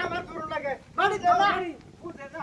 আমার ধরো লাগে বাড়ি দাও বাড়ি উঠে যা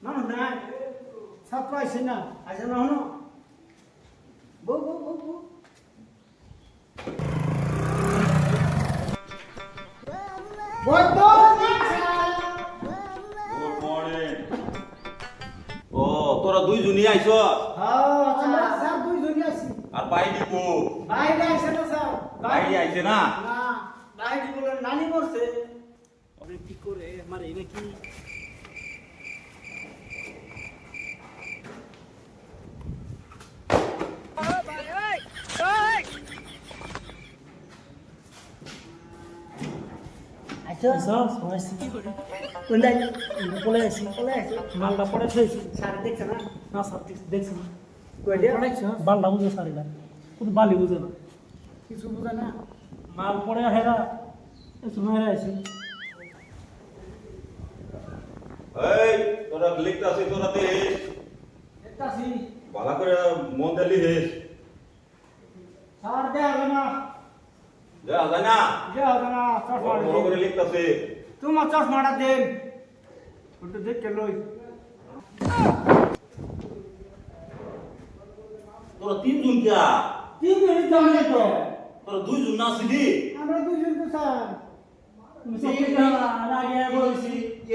মানুষ নাই ছাত্র আইছি না আইছে না হনো বউ বউ বউ বউ। বদ্ধ গুড মর্নিং ও তোরা আইছ? হ্যাঁ দুইজনই আর বাইরে কো বাইরে আইছে না স্যার। বাইরে আইছে না? না বাইরে বলে নানি মরছে। কি করে? আমার এই নাকি আইছো কোনটাই বলে আছি বলে আইছো মালটা পড়ে খেয়েছি না স্যার দেখছি না বালটা বুঝে স্যার এটা কিন্তু বালি বুঝে না কিছু বুঝা না মাল পড়ে হেরা একটু মেরে আছি এই তোরা লিখতাছিস তোরা দেখিস ভালো করে মন দিয়ে লিখিস স্যার দেয়া না যা যায় না দেয়া হবে না চশমা বড় করে লিখতাছিস তোমার চশমাটা দেন। ওটা দেখে লই। তোরা তিনজন কিয়া তিন মিনিট জমলে তো। তোরা দুইজন না ছিলি আমরা দুইজন তো স্যার।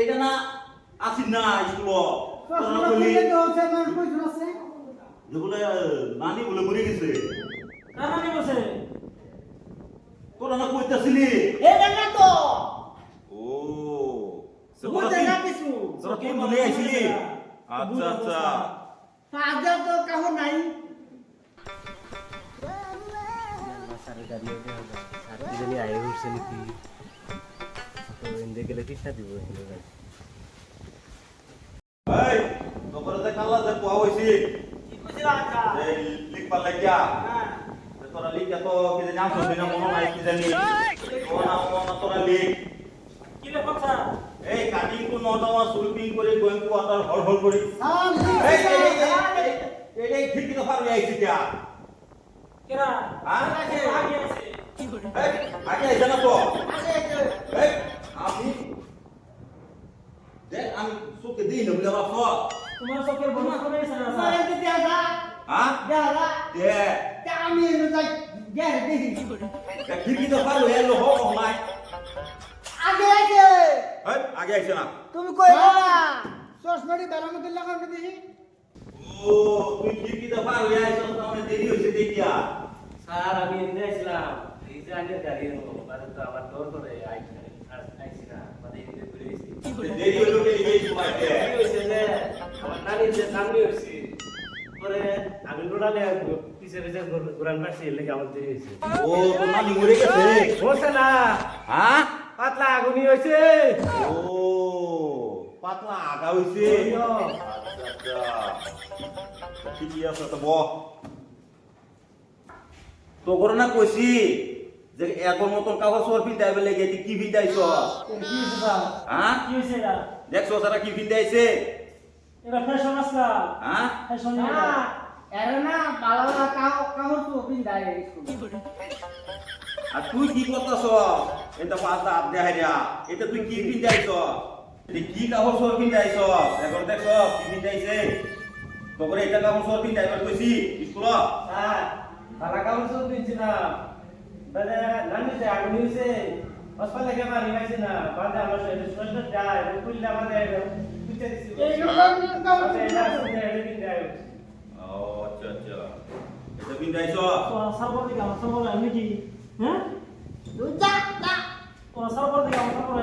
এটা না আসিস না স্কুল। তো আমার নানি বলে মরে গেছে। কারা নিয়ে বসে তোরা না কইতাছিলি? এটা না তো! ও সে তোরা বুঝে তিন- না কিছু? তোরা তিনজনই আইছিলি? আচ্ছা আচ্ছা। আগে তো কাহ নাই। কাল্লা যে কোয়া লিখবার লাগিয়া। তোরা লিখিয়া তো কি জানি আম শুনবি মনে নাই কি জানি ও না তোরা লিখ কি লেখক স্যার এই কাটিং টু নটামা সুইপিং করে গোয়িং টু ওয়াটার হল হল করি। এই এই এই, ঠিক তো পারবি আইছি কিয়া কেরা? হ্যাঁ? আগে আগে আছে। এই আগে আইছে না তো? এই আমি দেখ আমি সুকে দিই না বলে বাপ তোমার চোখের বর্ণনা করে স্যার স্যার এটা দেয়া যা হ্যাঁ দেয়া দে তা আমি এনে যাই গেরে দেখি দেখ তো পারবি এলো হোক নাই আগে আগে এই আগে আইছে না তুমি কই না চশমাটি বেলা মধ্যে লাগানো দেখি ও তুই ঠিক তো পারবি আইছো তো মানে দেরি হইছে দেখিয়া স্যার আমি এনদে আসলাম এই যে আগে মানে তো আমার দৌড় করে আইছি আইছি না মানে এনদে ঘুরে এসেছি দেরি হইল কে এই সময়তে কি হয়েছে যে আমার যে সামনে হয়েছি পরে আমি লোড়ালে পিছে পিছে ঘুরান পাচ্ছি লেগে আমার দেরি হয়েছে। ও তো নানি মরে গেছে? বলছে না। হ্যাঁ? পাতলা আগুনি হয়েছে। ও পাতলা আগা হইছে আচ্ছা আচ্ছা। ঠিকই আছে তো ব। তো করে না কইছি যে এখন মতন কাগজ সর বলে কি স্যার হ্যাঁ? কি হয়েছে দেখছ তারা কি পিন্তাইছে এটা ফ্যাশন আসলা হ্যাঁ ফ্যাশন না এরে না বালা বালা কাহ কাহ তো পিন্দাই আর তুই কি করতেছ এটা পাতলা আদে হারিয়া এটা তুই কি পিন্তাইছ এটা কি কাগজ সর পিন্তাইছ এখন দেখছ কি পিন্তাইছে তোকে এটা কাগজ সর পিন্তাইবার কইছি স্কুল হ্যাঁ তারা কাপড় সব দিচ্ছি না বাজে নানি যে আগুনি গিয়ে পানি না বাজে আমার সাথে সুস্থ যায় কুইল্লা বাজে আচ্ছা আচ্ছা এটা বিন্দাইছো সাপর হ্যাঁ দুটা না ও সাপর দিকে সাপর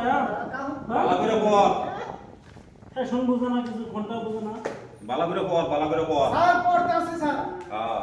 ভালো করে পড় হ্যাঁ শুন বুঝনা কিছু ঘণ্টা বুঝনা ভালো করে পড় ভালো করে পড় স্যার আছে স্যার। হ্যাঁ।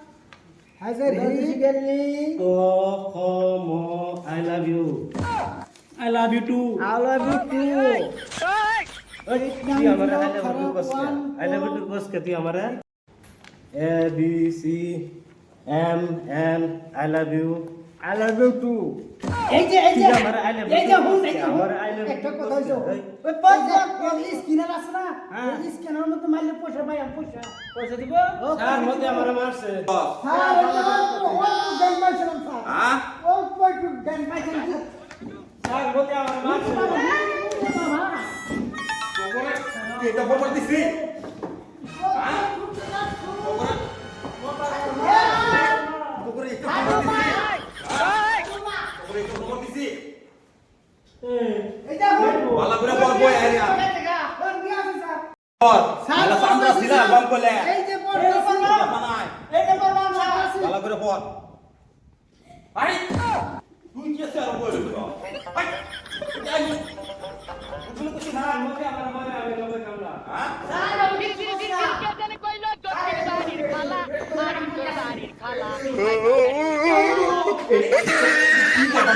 হাজার হিরি গেলি ক খ ম I love you I love you too I love you too. তুই আমারে আই লাভ ইউ কস আই লাভ ইউ কস কে তুই আমারে A B C M N I love you I love you too. এই যে এই যে এই যে হুন এই যে হুন। একটা কথা হইছো ওই পয়সা ওই স্ক্যানার আছে না হ্যাঁ। ওই স্ক্যানার মারলে পয়সা পাই পয়সা পয়সা দিব স্যার মতে আমারে মারছে স্যার হুন বালা করে পর কোন স্যার স্যার তাহলে সামনে সিলা বম করলে। এই যে পড়তে পারলাম এই যে পড়লাম স্যার আছে করে পর। আই তুই কি আছে আর আই আই উঠলে কিছু না মতে আমারে মারে আমি লবে কামলা হ্যাঁ?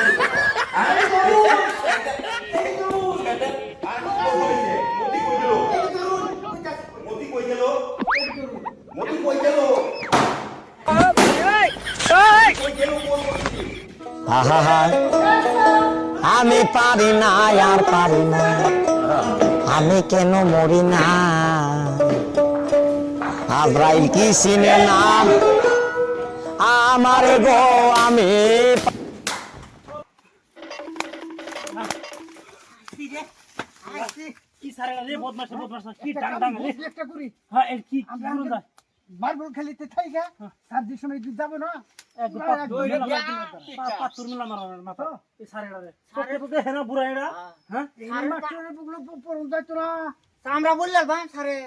মতি আহা আমি পারি না আর পারি না। আমি কেন মরি না? আব্রাইল কি চিনে না? আমার গো আমি কি সারে রে বদমাশ বদমাশ। কি ডাং ডাং রে? একটা করি। হ্যাঁ এর কি কি করুন যায় মার্বল খেলিতে থাইগা সাত সময় দুধ যাব না এক দুই পাত্তুর মিলা মারার মাথা এই সারে রে সারে তো দেখে না বুড়া এরা হ্যাঁ। না। আমরা বললাম সারে।